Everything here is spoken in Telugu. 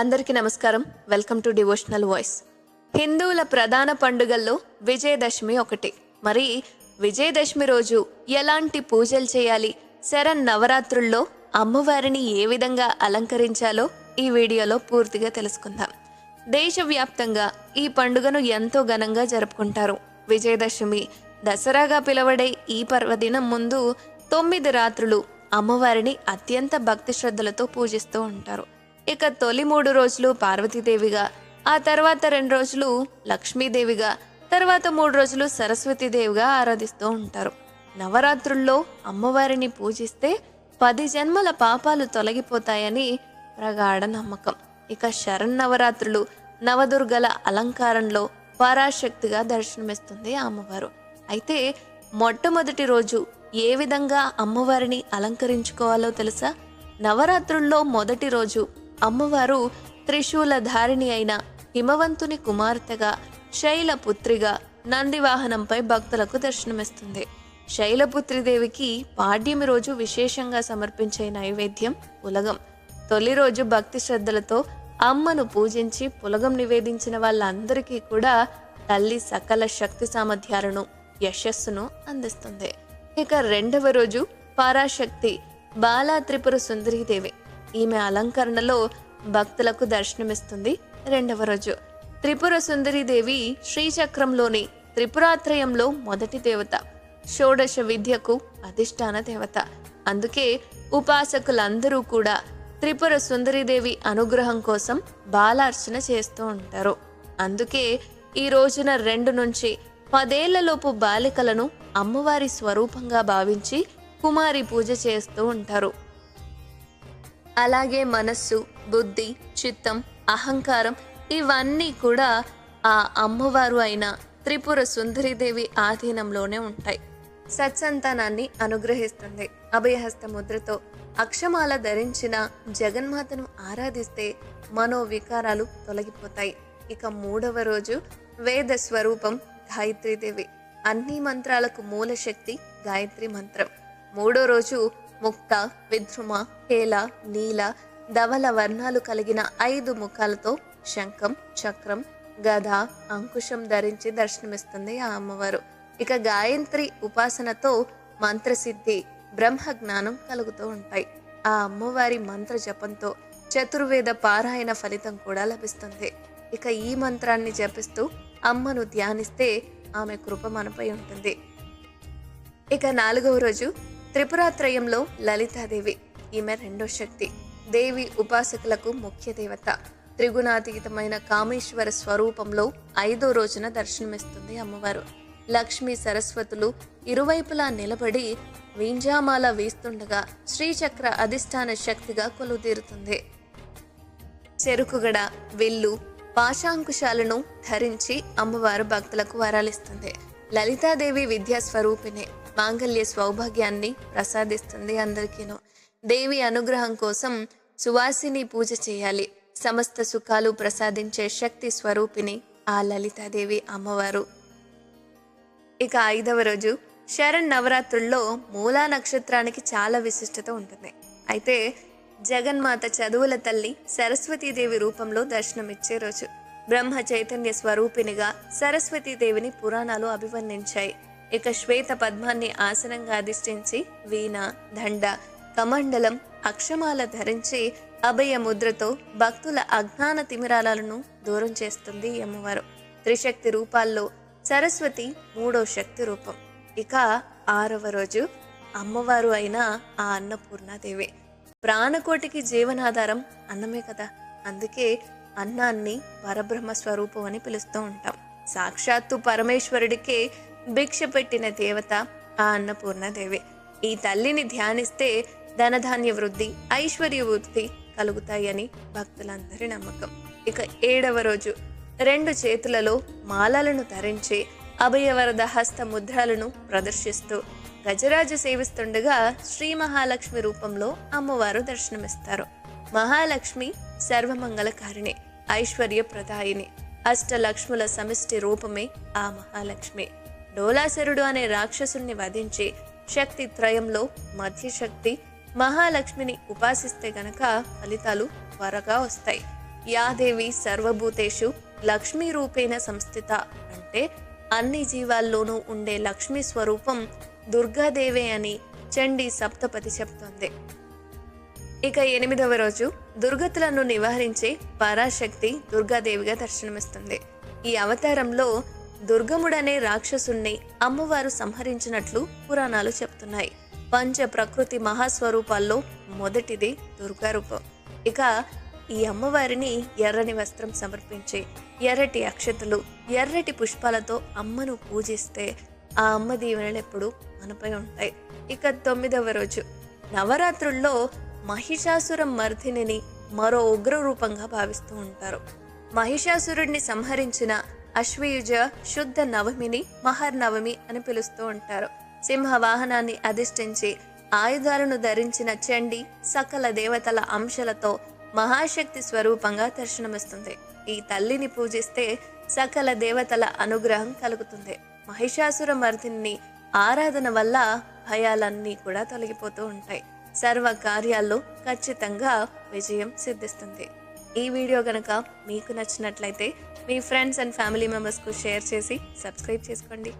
అందరికీ నమస్కారం. వెల్కమ్ టు డివోషనల్ వాయిస్ హిందువుల ప్రధాన పండుగల్లో విజయదశమి ఒకటి. మరి విజయదశమి రోజు ఎలాంటి పూజలు చేయాలి? శరణ్ నవరాత్రుల్లో అమ్మవారిని ఏ విధంగా అలంకరించాలో ఈ వీడియోలో పూర్తిగా తెలుసుకుందాం. దేశవ్యాప్తంగా ఈ పండుగను ఎంతో ఘనంగా జరుపుకుంటారు. విజయదశమి దసరాగా పిలువడే ఈ పర్వదినం ముందు తొమ్మిది రాత్రులు అమ్మవారిని అత్యంత భక్తి శ్రద్ధలతో పూజిస్తూ ఉంటారు. ఇక తొలి మూడు రోజులు పార్వతీదేవిగా ఆ తర్వాత రెండు రోజులు లక్ష్మీదేవిగా తర్వాత మూడు రోజులు సరస్వతీదేవిగా ఆరాధిస్తూ ఉంటారు. నవరాత్రుల్లో అమ్మవారిని పూజిస్తే పది జన్మల పాపాలు తొలగిపోతాయని ప్రగాఢ నమ్మకం. ఇక శరన్నవరాత్రులు నవదుర్గల అలంకారంలో పరాశక్తిగా దర్శనమిస్తుంది అమ్మవారు. అయితే మొట్టమొదటి రోజు ఏ విధంగా అమ్మవారిని అలంకరించుకోవాలో తెలుసా? నవరాత్రుల్లో మొదటి రోజు అమ్మవారు త్రిశూలధారిణి అయిన హిమవంతుని కుమార్తెగా శైలపుత్రిగా నందివాహనంపై భక్తులకు దర్శనమిస్తుంది. శైలపుత్రిదేవికి పాడ్యమి రోజు విశేషంగా సమర్పించే నైవేద్యం పులగం. తొలి రోజు భక్తి శ్రద్ధలతో అమ్మను పూజించి పులగం నివేదించిన వాళ్ళందరికీ కూడా తల్లి సకల శక్తి సామర్థ్యాలను యశస్సును అందిస్తుంది. ఇక రెండవ రోజు పరాశక్తి బాలా త్రిపుర సుందరీదేవి. ఈమె అలంకరణలో భక్తులకు దర్శనమిస్తుంది. రెండవ రోజు. త్రిపుర సుందరీదేవి శ్రీచక్రంలోని త్రిపురాత్రయంలో మొదటి దేవత. షోడశ విద్యకు అధిష్టాన దేవత. అందుకే ఉపాసకులందరూ కూడా త్రిపుర సుందరీదేవి అనుగ్రహం కోసం బాలార్చన చేస్తూ ఉంటారు. అందుకే ఈ రోజున రెండు నుంచి పదేళ్ళలోపు బాలికలను అమ్మవారి స్వరూపంగా భావించి కుమారి పూజ చేస్తూ ఉంటారు. అలాగే మనస్సు బుద్ధి చిత్తం అహంకారం ఇవన్నీ కూడా ఆ అమ్మవారు అయిన త్రిపుర సుందరీదేవి ఆధీనంలోనే ఉంటాయి. సత్సంతానాన్ని అనుగ్రహిస్తుంది. అభయహస్త ముద్రతో అక్షమాల ధరించిన జగన్మాతను ఆరాధిస్తే మనోవికారాలు తొలగిపోతాయి. ఇక మూడవ రోజు వేద స్వరూపం గాయత్రీదేవి. అన్ని మంత్రాలకు మూల శక్తి గాయత్రి మంత్రం. మూడో రోజు ముక్త విద్రుమ హేల నీల ధవల వర్ణాలు కలిగిన ఐదు ముఖాలతో శంఖం చక్రం గధ అంకుశం ధరించి దర్శనమిస్తుంది ఆ అమ్మవారు. ఇక గాయత్రి ఉపాసనతో మంత్రసిద్ధి బ్రహ్మ జ్ఞానం కలుగుతూ ఉంటాయి. ఆ అమ్మవారి మంత్ర జపంతో చతుర్వేద పారాయణ ఫలితం కూడా లభిస్తుంది. ఇక ఈ మంత్రాన్ని జపిస్తూ అమ్మను ధ్యానిస్తే ఆమె కృప మనపై ఉంటుంది. ఇక నాలుగవ రోజు త్రిపురాత్రయంలో లలితాదేవి ఈమె రెండో శక్తి. దేవి ఉపాసకులకు ముఖ్య దేవత. త్రిగుణాతీతమైన కామేశ్వర స్వరూపంలో ఐదో రోజున దర్శనమిస్తుంది అమ్మవారు. లక్ష్మీ సరస్వతులు ఇరువైపులా నిలబడి వింజామాల వేస్తుండగా శ్రీచక్ర అధిష్టాన శక్తిగా కొలుతీరుతుంది చెరుకుగడ విల్లు పాశాంకుశాలను ధరించి అమ్మవారు భక్తులకు వరాలిస్తుంది. లలితాదేవి విద్యా మాంగల్య సౌభాగ్యాన్ని ప్రసాదిస్తుంది అందరికీను. దేవి అనుగ్రహం కోసం సువాసిని పూజ చేయాలి. సమస్త సుఖాలు ప్రసాదించే శక్తి స్వరూపిణి ఆ లలితాదేవి అమ్మవారు. ఇక ఐదవ రోజు శరణ్ నవరాత్రుల్లో మూలా నక్షత్రానికి చాలా విశిష్టత ఉంటుంది. అయితే జగన్మాత చదువుల తల్లి సరస్వతీదేవి రూపంలో దర్శనమిచ్చే రోజు బ్రహ్మ చైతన్య స్వరూపినిగా సరస్వతీదేవిని పురాణాలు అభివర్ణించాయి. ఇక శ్వేత పద్మాన్ని ఆసనంగా అధిష్ఠించి వీణ దండ కమండలం అక్షమాల ధరించి అభయ ముద్రతో భక్తుల అజ్ఞాన తిమిరాలను దూరం చేస్తుంది అమ్మవారు. త్రిశక్తి రూపాల్లో సరస్వతి మూడో శక్తి రూపం. ఇక ఆరవ రోజు అమ్మవారు అయిన ఆ అన్నపూర్ణాదేవి. ప్రాణకోటికి జీవనాధారం అన్నమే కదా. అందుకే అన్నాన్ని పరబ్రహ్మ స్వరూపం అని పిలుస్తూ ఉంటాం. సాక్షాత్తు పరమేశ్వరుడికే భిక్ష పెట్టిన దేవత ఆ అన్నపూర్ణదేవి ఈ తల్లిని ధ్యానిస్తే ధనధాన్య వృద్ధి ఐశ్వర్య వృద్ధి కలుగుతాయని భక్తులందరి నమ్మకం. ఇక ఏడవ రోజు. రెండు చేతులలో మాలలను ధరించి అభయవరద హస్త ముద్రలను ప్రదర్శిస్తూ గజరాజు సేవిస్తుండగా శ్రీ మహాలక్ష్మి రూపంలో అమ్మవారు దర్శనమిస్తారు. మహాలక్ష్మి సర్వమంగళకారిణి ఐశ్వర్య ప్రదాయిని అష్టలక్ష్ముల సమిష్టి రూపమే ఆ మహాలక్ష్మి. డోలాసరుడు అనే రాక్షసుల్ని వధించి శక్తి త్రయంలో మధ్యశక్తి మహాలక్ష్మిని ఉపాసిస్తే గనక ఫలితాలు త్వరగా వస్తాయి. యాదేవి సర్వభూతేషు లక్ష్మీ రూపేణ సంస్థిత అంటే అన్ని జీవాల్లోనూ ఉండే లక్ష్మీ స్వరూపం దుర్గాదేవే అని చండీ సప్తపతి చెప్తోంది. ఇక ఎనిమిదవ రోజు దుర్గతులను నివారించే పరాశక్తి దుర్గాదేవిగా దర్శనమిస్తుంది. ఈ అవతారంలో దుర్గముడనే రాక్షసుణ్ణి అమ్మవారు సంహరించినట్లు పురాణాలు చెప్తున్నాయి. పంచ ప్రకృతి మహాస్వరూపాల్లో మొదటిది దుర్గారూపం. ఇక ఈ అమ్మవారిని ఎర్రని వస్త్రం సమర్పించి ఎర్రటి అక్షతలు ఎర్రటి పుష్పాలతో అమ్మను పూజిస్తే ఆ అమ్మ దీవెనలు ఎప్పుడు మనపై ఉంటాయి. ఇక తొమ్మిదవ రోజు. నవరాత్రుల్లో మహిషాసుర మర్దినిని మరో ఉగ్ర రూపంగా భావిస్తూ ఉంటారు. మహిషాసురుడిని సంహరించిన అశ్వయుజ శుద్ధ నవమిని మహర్నవమి అని పిలుస్తూ ఉంటారు. సింహ వాహనాన్ని అధిష్ఠించి ఆయుధాలను ధరించిన చండి సకల దేవతల అంశాలతో మహాశక్తి స్వరూపంగా దర్శనమిస్తుంది. ఈ తల్లిని పూజిస్తే సకల దేవతల అనుగ్రహం కలుగుతుంది. మహిషాసుర మర్దిని ఆరాధన వల్ల భయాలన్నీ కూడా తొలగిపోతూ ఉంటాయి. సర్వ కార్యాల్లో ఖచ్చితంగా విజయం సిద్ధిస్తుంది. ఈ వీడియో కనుక మీకు నచ్చినట్లయితే మీ ఫ్రెండ్స్ అండ్ ఫ్యామిలీ మెంబర్స్కు షేర్ చేసి సబ్స్క్రైబ్ చేసుకోండి.